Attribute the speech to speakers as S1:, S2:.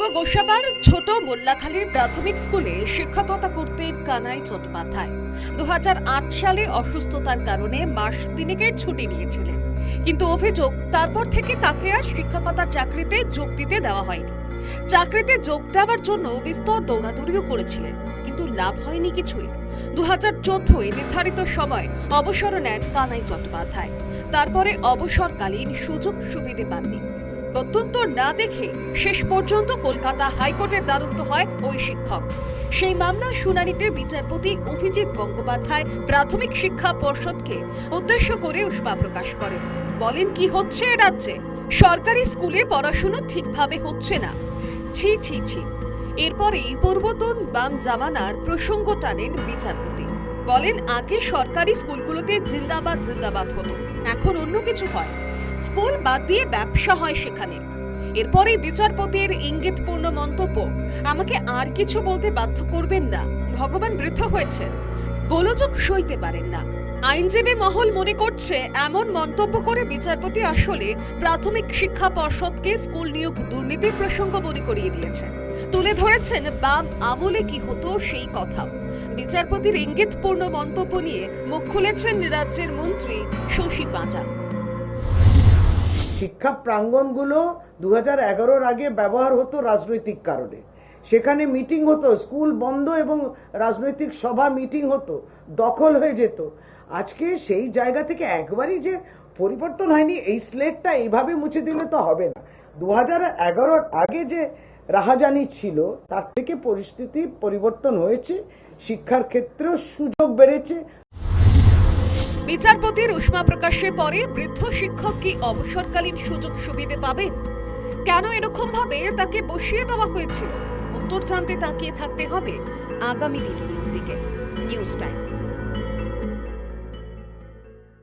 S1: পূর্ব গোসাবার ছোট মোল্লাখালীর প্রাথমিক স্কুলে শিক্ষকতা করতেন কানাই চট্টোপাধ্যায়। দুহাজার আট সালে অসুস্থতার কারণে মাস তিনেকের ছুটি নিয়েছিলেন। কিন্তু অভিযোগ, তারপর থেকে তাকে আর শিক্ষকতার চাকরিতে যোগ দিতে দেওয়া হয়নি। চাকরিতে যোগ দেওয়ার জন্য বিস্তর দৌড়াদৌড়িও করেছিলেন, কিন্তু লাভ হয়নি কিছুই। দু হাজার চোদ্দই নির্ধারিত সময় অবসর নেন কানাই চট্টোপাধ্যায়। তারপরে অবসরকালীন সুযোগ সুবিধে পাননি। গত্যন্তর না দেখে শেষ পর্যন্ত কলকাতা হাইকোর্টের দ্বারস্থ হয় ওই শিক্ষক। সেই মামলার শুনানিতে বিচারপতি অভিজিৎ গঙ্গোপাধ্যায় প্রাথমিক শিক্ষা পর্ষদকে উদ্দেশ্য করে উষ্মা প্রকাশ করেন। বলেন, কি হচ্ছে রাজ্যে? সরকারি স্কুলে পড়াশুনো ঠিকভাবে হচ্ছে না। ছি ছি ছি। এরপরেই পূর্বতন বাম জামানার প্রসঙ্গ টানেন বিচারপতি। বলেন, আগে সরকারি স্কুলগুলোতে জিন্দাবাদ জিন্দাবাদ হতো। এখন অন্য কিছু হয়। স্কুল বাদ দিয়ে ব্যবসা হয় সেখানে। এরপরে বিচারপতির ইঙ্গিতপূর্ণ মন্তব্য, আমাকে আর কিছু বলতে বাধ্য করবেন না। ভগবান বৃদ্ধ হয়েছেন। গোলযোগ সইতে পারেন না। আইনজীবী মহল মনে করছে, এমন মন্তব্য করে বিচারপতি আসলে প্রাথমিক শিক্ষা পর্ষদকে স্কুল নিয়োগ দুর্নীতির প্রসঙ্গ মনে করিয়ে দিয়েছেন তুলে ধরেছেন, বাম আমলে কি হতো সেই কথাও বিচারপতির ইঙ্গিতপূর্ণ মন্তব্য নিয়ে মুখ খুলেছেন রাজ্যের মন্ত্রী শশী পাঁজা।
S2: শিক্ষা প্রাঙ্গণগুলো দু হাজার আগে ব্যবহার হতো রাজনৈতিক কারণে। সেখানে মিটিং হতো, স্কুল বন্ধ এবং রাজনৈতিক সভা মিটিং হতো, দখল হয়ে যেত। আজকে সেই জায়গা থেকে একবারই যে পরিবর্তন হয়নি, এই স্লেটটা এইভাবে মুছে দিলে তো হবে না। দু হাজার আগে যে রাহাজানি ছিল, তার থেকে পরিস্থিতি পরিবর্তন হয়েছে, শিক্ষার ক্ষেত্রেও সুযোগ বেড়েছে
S1: বিচারপতির উষ্মা প্রকাশের পরে বৃদ্ধ শিক্ষক কি অবসরকালীন সুযোগ সুবিধে পাবেন? কেন এরকম ভাবে তাকে বসিয়ে দেওয়া হয়েছে উত্তর জানতে তাকিয়ে থাকতে হবে আগামী দিনগুলির দিকে।